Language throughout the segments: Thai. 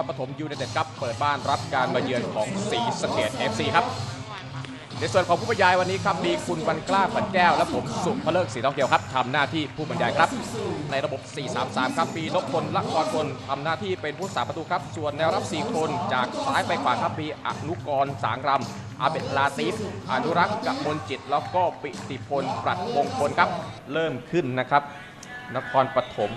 รปฐมยูไนเต็ดครับเปิดบ้านรับการมาเยือนของศรีสะเกด FC ครับในส่วนของผู้บรรยายวันนี้ครับมีคุณบรรกล้าฝันแก้ว และผมสุภเลิกศรีทองเกียวครับทำหน้าที่ผู้บรรยายครับ ในระบบ 4-3-3 ครับมีนพพลละครพลทำหน้าที่เป็นผู้สาประตูครับ ส่วนแนวรับ 4 คนจากซ้ายไปขวาครับมีอนุกรสางรำอาเบตลาติฟอนุรักษ์กับมนจิต แล้วก็ปิติพลปรัดมงคลครับ เริ่มขึ้นนะครับ นครปฐม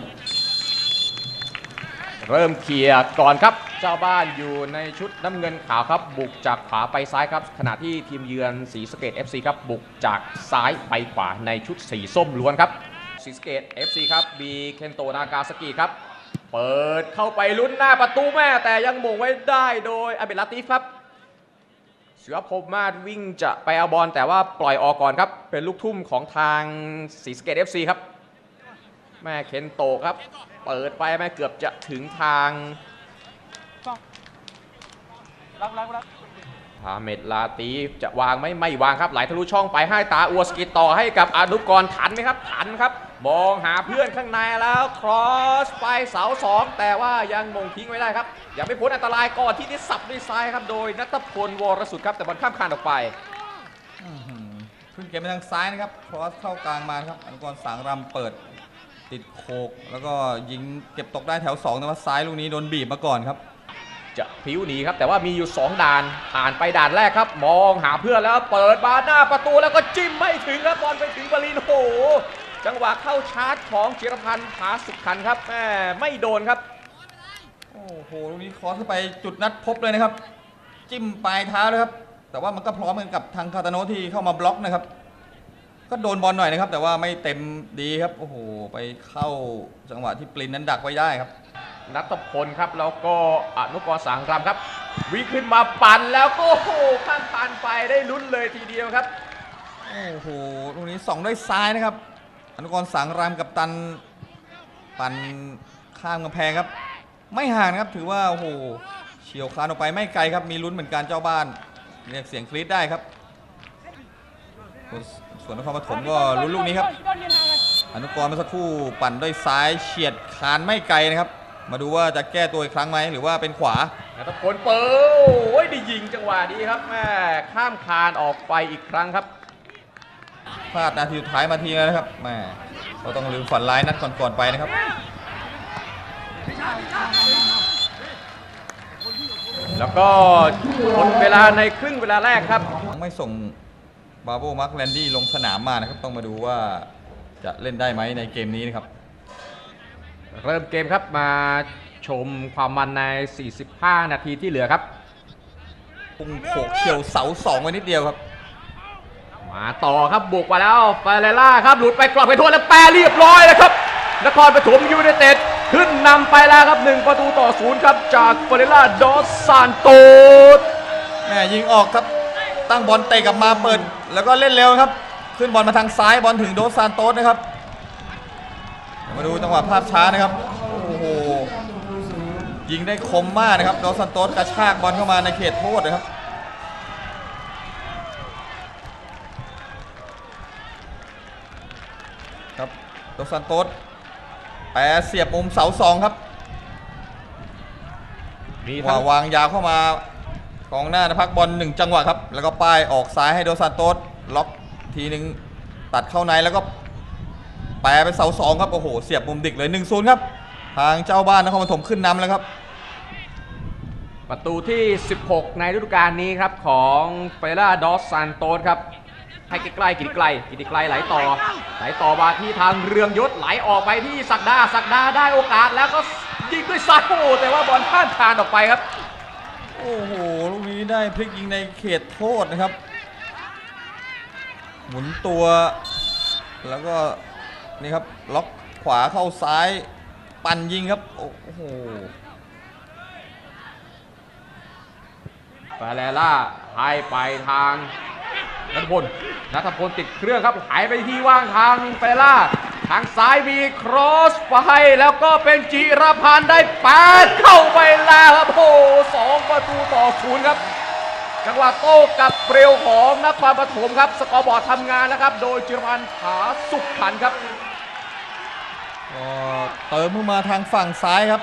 เริ่มเคลียร์ก่อนครับ เจ้าบ้านอยู่ในชุดน้ำเงินขาวครับ บุกจากขวาไปซ้ายครับ ขณะที่ทีมเยือนสีสเกต FC ครับ บุกจากซ้ายไปขวาในชุดสีส้มล้วนครับสีสเกต FC ครับบีเคนโตนากาสกิครับ เปิดเข้าไปลุ้นหน้าประตูแม่แต่ยังมงไว้ได้โดยอเบลลาติฟครับเสือพมมาศวิ่งจะไปเอาบอลแต่ว่าปล่อยออกก่อนครับ เป็นลูกทุ่มของทางสีสเกต FC ครับ แม่เคนโตครับ เปิดไปแม่เกือบจะถึงทางรักรักรักพาเมดลาตีฟจะวางไหมไม่วางครับ ไหลทะลุช่องไปให้ตาอัวสกิดต่อให้กับอนุกรทันไหมครับทันครับ มองหาเพื่อนข้างในแล้วครอสไปเสาสองแต่ว่ายังมงทิ้งไว้ได้ครับยังไม่พ้นอันตรายก่อนที่นิสับด้วยซ้ายครับโดยนัทพลวรสุดครับแต่บอลข้ามคานออกไปอื้อหือขึ้นเกมไปทางซ้ายนะครับครอสเข้ากลางมานะครับอนุกรสางรำเปิด ติดโคก แล้วก็ยิงเก็บตกได้แถว2แต่ว่าซ้ายลูกนี้โดนบีบมาก่อนครับ จะพลิ้วหนีครับ แต่ว่ามีอยู่ 2 ด่าน ผ่านไปด่านแรกครับ มองหาเพื่อนแล้วเปิดบานหน้าประตูแล้วก็จิ้มไม่ถึงครับบอลไปถึงบอลลินโอ้โห จังหวะเข้าชาร์จของจิรพันธ์ผาสุขคันครับแม่ไม่โดนครับโอ้โหลูกนี้ครอสเข้าไปจุดนัดพบเลยนะครับ จิ้มปลายเท้าเลยครับแต่ว่ามันก็พร้อมกันกับทางคาตาโนะที่เข้ามาบล็อกนะครับ ก็โดนบอลหน่อยนะครับ แต่ว่าไม่เต็มดีครับ โอ้โห ไปเข้าจังหวะที่ปลินนั้นดักไว้ได้ครับ นัทพลครับ แล้วก็อนุกรสางรำครับ วิ่งขึ้นมาปั่นแล้วก็โอ้โหข้ามผ่านไปได้ลุ้นเลยทีเดียวครับ โอ้โหลูกนี้ส่องด้วยซ้ายนะครับ อนุกรสังรามกับตัน ปันข้ามกำแพงครับ ไม่ห่างนะครับ ถือว่าโอ้โห เฉียวคานออกไปไม่ไกลครับ มีลุ้นเหมือนกันเจ้าบ้าน เรียกเสียงกรี๊ดได้ครับ ส่วนนครปฐมก็ลุ้นลูกนี้ครับ อนุกรเมื่อสักครู่ปั่นด้วยซ้ายเฉียดคานไม่ไกลนะครับ มาดูว่าจะแก้ตัวอีกครั้งไหมหรือว่าเป็นขวานัทพลเปิดโอ้ยได้ยิงจังหวะนี้ครับแม่ข้ามคานออกไปอีกครั้งครับพลาดนาทีสุดท้ายมาทีแล้วนะครับแหม่เราต้องลืมฝันร้ายนัดก่อนๆไปนะครับแล้วก็หมดเวลาในครึ่งเวลาแรกครับยังไม่ส่ง บาโบมาร์คแลนดี้ลงสนามมานะครับ ต้องมาดูว่าจะเล่นได้ไหมในเกมนี้นะครับ เริ่มเกมครับมาชมความมันใน 45 นาทีที่เหลือครับพุ่งโขกเฉียวเสาสองไว้นิดเดียวครับ มาต่อครับบุกมาแล้วฟาเรล่าครับหลุดไปกรอบไปทั่วแล้วแปรเรียบร้อยแล้วครับนครปฐมยูไนเต็ดขึ้นนำไปแล้วครับ 1 ประตูต่อศูนย์ครับ จากฟาเรล่าดอสซานโตสแม่ยิงออกครับ ตั้งบอลเตะกลับมาเปิด แล้วก็เล่นเร็วครับ ขึ้นบอลมาทางซ้ายบอลถึงโดสซานโตสนะครับเดี๋ยวมาดูจังหวะภาพช้านะครับโอ้โหยิงได้คมมากนะครับโดสซานโตสกระชากบอลเข้ามาในเขตโทษนะครับครับโดสซานโตสแปรเสียบมุมเสาสองครับมีทั้ว่างวางยาวเข้ามา กองหน้านะพักบอลหนึ่งจังหวะครับ แล้วก็ป้ายออกซ้ายให้โดซานโตสล็อกทีหนึ่งตัดเข้าในแล้วก็แปรไปเสาสองครับโอ้โหเสียบมุมดิกเลย1นศูนย์ครับ ทางเจ้าบ้านนครปฐมขึ้นนำแล้วครับ ประตูที่ 16 ในฤดูกาลนี้ครับของเฟล่าดอสซานโตสครับให้ใกล้ๆกิติไกลกิติไกลไหลต่อ ไหลต่อมาที่ทางเรืองยศไหลออกไปที่สักดาสักดาได้โอกาสแล้วก็ยิงด้วยซ้ายโอ้แต่ว่าบอลข้ามคานออกไปครับ โอ้โห ลูกนี้ได้พลิกยิงในเขตโทษนะครับ หมุนตัวแล้วก็นี่ครับล็อกขวาเข้าซ้ายปั่นยิงครับ โอ้โหฟาเรล่าให้ไปทางนัทพลนัทพลติดเครื่องครับหายไปที่ว่างทางฟาเรล่า ทางซ้ายมีครอสไปแล้วก็เป็นจิรพันธ์ได้แปดเข้าไปแล้วครับโอ้สองประตูต่อศูนย์ครับ จังหวะโต้กับเร็วของนครปฐมครับ สกอร์บอร์ดทำงานแล้วครับ โดยจิรพันธ์ผาสุขขันครับเติมเข้ามาทางฝั่งซ้ายครับ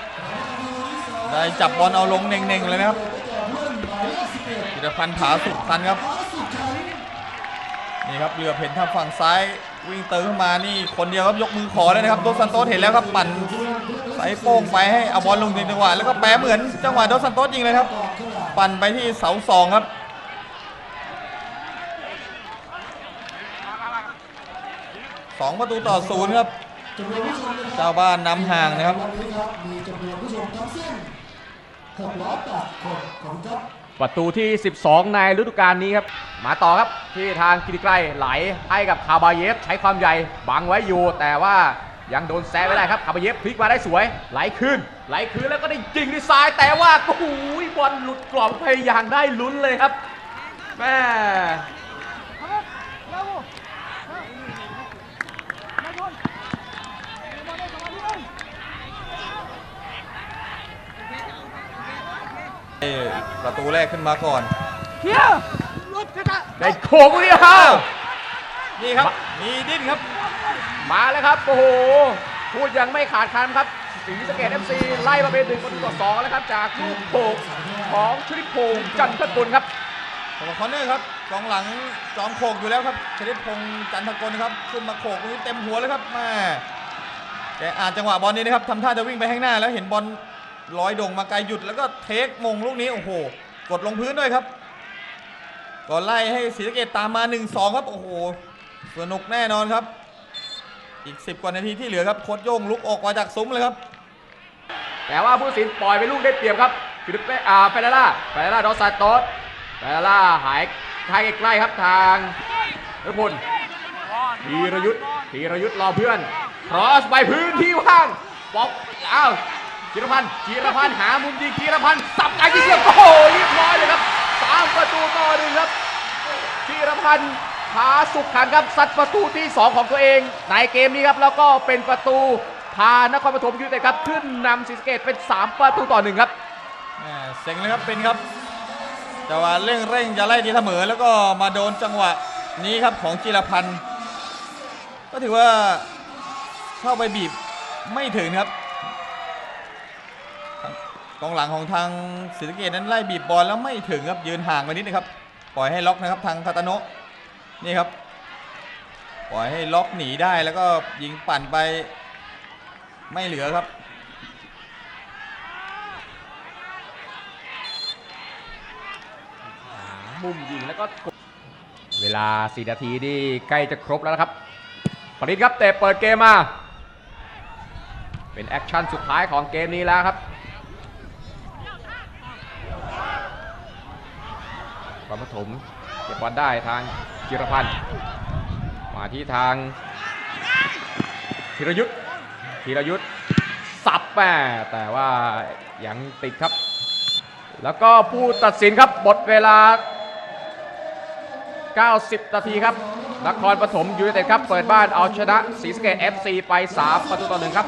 ได้จับบอลเอาลงเน่งๆเลยนะครับจิรพันธ์ผาสุขพันครับนี่ครับเรือเพ่นทางฝั่งซ้าย วิ่งเติมเข้ามานี่คนเดียวครับยกมือขอเลยนะครับโดสซันโตสเห็นแล้วครับปั่นใส่โป้งไปให้อบอลลงในจังหวะแล้วก็แปรเหมือนจังหวะโดสซันโตสยิงเลยครับ ปั่นไปที่เสาสองครับสองประตูต่อศูนย์ครับเจ้าบ้านนำห่างนะครับมีจำนวนผู้ชมทั้งสิ้น608คนขอบคุณครับ ประตูที่ 12 ในฤดูกาลนี้ครับ มาต่อครับที่ทางกิติไกรไหลให้กับคาบาเยฟใช้ความใหญ่บังไว้อยู่แต่ว่ายังโดนแซะไม่ได้ครับคาบาเยฟพลิกมาได้สวย ไหลขึ้น ไหลขึ้นแล้วก็ได้ยิงด้วยซ้ายแต่ว่าโอ้โหบอลหลุดกรอบพยายามได้ลุ้นเลยครับแม่ ประตูแรกขึ้นมาก่อนได้โขกเดียวนี่ครับ มีดิ้นครับ มาแล้วครับ โอ้โห พูดยังไม่ขาดคำครับสีสะเกตเอฟซีไล่มาเป็นหนึ่งประตูต่อสองแล้วครับ จากลูกโป่งของชลิดพงษ์จันทกุลครับสำหรับคอนเนอร์ครับกองหลังจอมโขกอยู่แล้วครับชนิดพงษ์จันทกลครับขึ้นมาโขกตรงนี้เต็มหัวเลยครับแม่แกอ่านจังหวะบอลนี้นะครับทำท่าจะวิ่งไปข้างหน้าแล้วเห็นบอล ลอยดงมาไกลหยุดแล้วก็เทคมงลูกนี้โอ้โห กดลงพื้นด้วยครับก่อนไล่ให้ศรีสะเกดตามมา 1-2 ครับ โอ้โห สนุกแน่นอนครับ อีก 10 กว่านาทีที่เหลือครับโคดโย่งลุกออกมาจากซุ้มเลยครับ แต่ว่าผู้สินปล่อยไปลูกได้เปรียบครับฟิลิปเปอ่าเฟเรล่าเฟเรล่าดอสซาโตสเฟเรล่าหายทางใกล้ครับทางนพลธีรยุทธ์ธีรยุทธ์รอเพื่อนครอสไปพื้นที่ว่างบอกอ้าว จิรพันธ์จิรพันธ์หามุมยิงจิรพันธ์สับไกลที่เสียบโอ้โหเรียบร้อยเลยครับสามประตูต่อหนึ่งครับธีรพันธ์ผาสุขขันครับซัดประตูที่ 2 ของตัวเองในเกมนี้ครับแล้วก็เป็นประตูพานครปฐมยูไนเต็ดครับขึ้นนำศรีสะเกตเป็น 3 ประตูต่อหนึ่งครับแหม่เซ็งเลยครับเป็นครับจังหวะเร่งเร่งจะไล่ดีเสมอแล้วก็มาโดนจังหวะนี้ครับของจิรพันธ์ก็ถือว่าเข้าไปบีบไม่ถึงครับ กองหลังของทางศรีสะเกดนั้นไล่บีบบอลแล้วไม่ถึงครับยืนห่างไปนิดนะครับ ปล่อยให้ล็อกนะครับทางคาตาโนะนี่ครับ ปล่อยให้ล็อกหนีได้แล้วก็ยิงปั่นไปไม่เหลือครับมุมยิงแล้วก็เวลา 4 นาทีนี่ใกล้จะครบแล้วนะครับปริศครับเตะเปิดเกมมา เป็นแอคชั่นสุดท้ายของเกมนี้แล้วครับ ความปฐมเก็บบอลได้ทางจิรพันธ์มาที่ทางธีรยุทธ์ธีรยุทธ์สับแม่แต่ว่ายังติดครับ แล้วก็ผู้ตัดสินครับหมดเวลา 90 นาทีครับนครปฐมยูไนเต็ดครับ เปิดบ้านเอาชนะศรีสะเกด FC ไป 3 ประตูต่อหนึ่งครับ